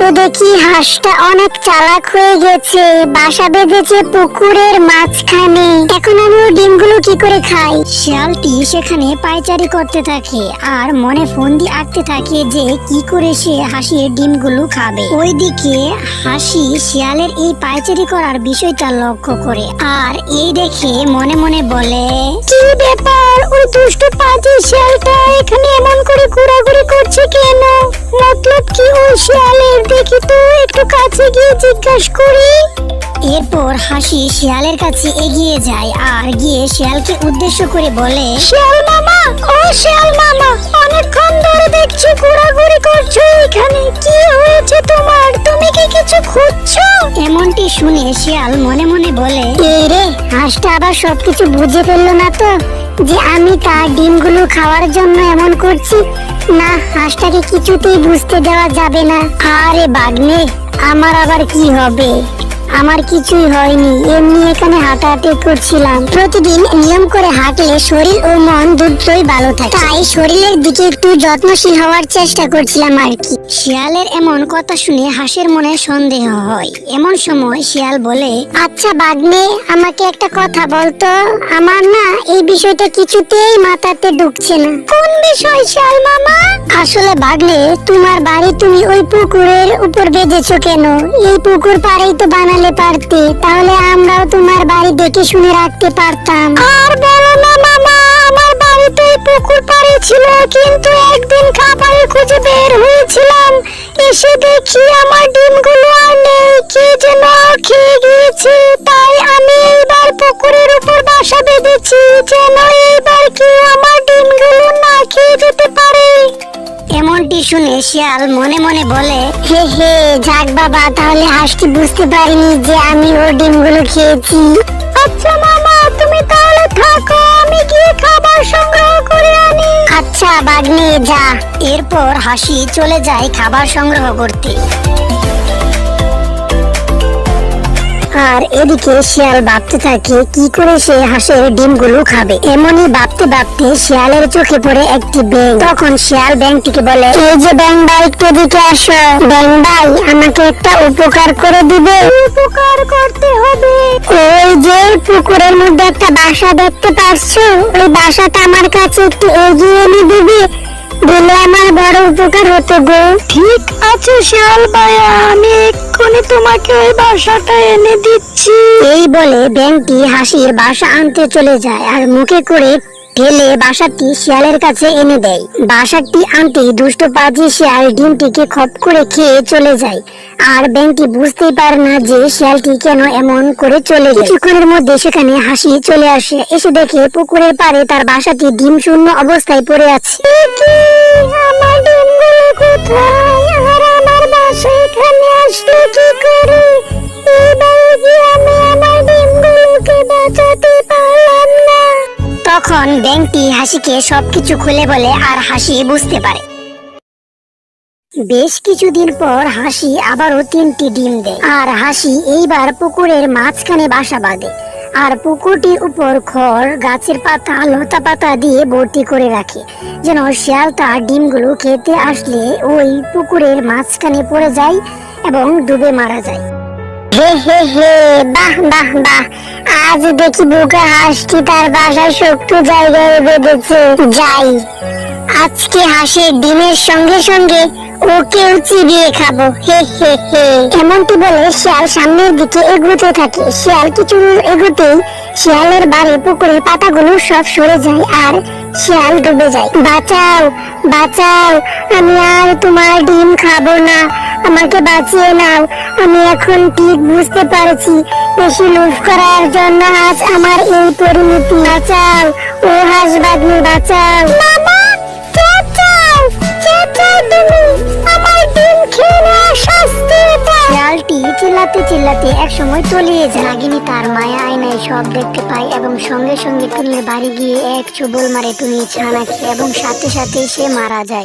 তো দেখি হাঁসটা অনেক চালাক হয়ে গেছে। বাসা বেঁধেছে পুকুরের মাঝখানে। এখন আমি ওর ডিমগুলো কি করে খাই? শিয়ালটি সেখানে পায়চারি করতে থাকে আর মনে ফোন দিয়ে আঁকতে থাকে যে কি করে সে হাসির ডিমগুলো খাবে। ওইদিকে হাসি শিয়ালের এই পায়চারি করার বিষয়টা লক্ষ্য করে আর এই দেখে মনে মনে বলে, কি ব্যাপার? ওই দুষ্টু পাজি শিয়ালটা এখানে এমন করে কাছে গিয়ে জিজ্ঞাসা করি। এরপর হাসি শিয়ালের কাছে এগিয়ে যায় আর গিয়ে শিয়ালকে উদ্দেশ্য করে বলে শিয়াল মামা ও শিয়াল মামা অনেকক্ষণ ধরে দেখছি ঘোরাঘুরি করছ এখানে। কি হয়েছে তোমার? তুমি কি কিছু খুঁজছো? এমনটি শুনে শিয়াল মনে মনে বলে এই রে? হাঁসটা আবার সবকিছু বুঝে ফেলল না তো? যে আমি তার ডিমগুলো খাওয়ার জন্য এমন করছি, না, হাঁসটাকে কিছুতেই বুঝতে দেওয়া যাবে না। আরে বাগনে, আমার আবার কি হবে? আমার কিছুই হয়নি। এমনি এখানে হাঁটাহাঁটি করছিলাম। প্রতিদিন নিয়ম করে হাঁটলে শরীর ও মন দুটোই ভালো থাকে। তাই শরীরের দিকে একটু যত্নশীল হওয়ার চেষ্টা করছিলাম আর কি। শিয়ালের এমন কথা শুনে হাঁসের মনে সন্দেহ হয়। এমন সময় শিয়াল বলে আচ্ছা বাগনে, আমাকে একটা কথা বলতো। আমার না এই বিষয়টা কিছুতেই মাথাতে ঢুকছে না। কোন বিষয়, শিয়াল মামা? আসলে বাগলে তোমার বাড়ি তুমি ওই পুকুরের উপর বেঁধেছো কেন? এই পুকুর পাড়েই তো বানালে পারতে, তাহলে আমরাও তোমার বাড়ি দেখে শুনে রাখতে পারতাম। আর বলো না মামা, আমার বাড়ি তো এই পুকুর পাড়ে ছিল, কিন্তু একদিন খাবারের খুঁজে বের হয়েছিলাম। এসে দেখি আমার ডিমগুলো আর নেই, কে যেন খেয়ে গিয়েছে, তাই আমি এইবার পুকুরের উপর বাসা বেঁধেছি, যেন শুনে শিয়াল মনে মনে বলে হে হে যাক বাবা তাহলে হাঁসটি বুঝতে পারিনি যে আমি ওর ডিমগুলো খেয়েছি। আচ্ছা মামা তুমি তাহলে থাকো আমি গিয়ে খাবার সংগ্রহ করে আনি? আচ্ছা বাগনে যা। এরপর হাসি চলে যায় খাবার সংগ্রহ করতে। আর এদিকে শিয়াল ভাবতে থাকে কি করে সে হাঁসের ডিমগুলো খাবে? এমনই ভাবতে ভাবতে শিয়ালের চোখে পড়ে একটি ব্যাং তখন শিয়াল ব্যাংটিকে বলে এই যে ব্যাং ভাই একটু এদিকে আসো। ব্যাং ভাই আমাকে একটা উপকার করে দিবে? উপকার করতে হবে? ওই যে পুকুরের মধ্যে একটা বাসা দেখতে পাচ্ছো ওই বাসাটা আমার কাছে একটু এগিয়ে এনে দিবে। দিলে আমার বড় উপকার হতো গো। ঠিক আছে শিয়াল ভাইয়া আমি এক্ষুনি তোমাকে ওই বাসাটা এনে দিচ্ছি। এই বলে ব্যাংকটি হাসির বাসা আনতে চলে যায় আর মুখে করে ঠেলে বাসাটি শিয়ালের কাছে এনে দেয়। বাসাটি আনতেই দুষ্ট পাজি শিয়াল ডিমটিকে খপ করে খেয়ে চলে যায়। আর ব্যাংকটি বুঝতেই পারে না যে শিয়ালটি কেন এমন করে চলে যায়। কিছুক্ষণের মধ্যে সেখানে হাসি চলে আসে। এসে দেখে পুকুরের পাড়ে তার বাসাটি ডিম শূন্য অবস্থায় পড়ে আছে। আমার ডিমগুলো কোথায়? তখন ব্যাংকটি হাসিকে সবকিছু খুলে বলে আর হাসি বুঝতে পারে। বেশ কিছুদিন পর হাসি আবারও তিনটি ডিম দেয়। আর হাসি এইবার পুকুরের মাঝখানে বাসা বাঁধে। আর পুকুরটির উপর খড়, গাছের পাতা, লতা পাতা দিয়ে ভর্তি করে রাখে। যেন শিয়াল তার ডিমগুলো খেতে আসলে ওই পুকুরের মাঝখানে পড়ে যায় এবং ডুবে মারা যায়। হে হে হে, বাহ বাহ বাহ। আজ দেখি বুকে হাসটি তার বাসায় শক্ত জায়গায় বেঁধেছে। যাই, আজকে হাঁসের ডিমের সঙ্গে সঙ্গে ওকেও চিবিয়ে খাব। হে হে হে। এমনটি বলে শিয়াল সামনের দিকে এগোতে থাকে। শিয়াল কিছু এগোতেই শিয়ালের বাড়ি, পুকুরের পাতাগুলো সব সরে যায় আর শিয়াল ডুবে যায়। বাঁচাও বাঁচাও, আমি আর তোমার ডিম খাব না। আমাকে বাঁচিয়ে নাও। আমি এখন ঠিক বুঝতে পারছি, বেশি লুফ করার জন্য আজ আমার এই পরিণতি। বাঁচাও, ও হাঁস বাঁচাও। মামা চেঁচাও তুমি। চিল্লাতে এক সময় তলিয়ে যায়। নাগিনী তার মায়া আয়নায় সব দেখতে পায় এবং সঙ্গে সঙ্গে টুনির বাড়ি গিয়ে এক চুবল মারে টুনি ছানাকে এবং সাথে সাথে সে মারা যায়।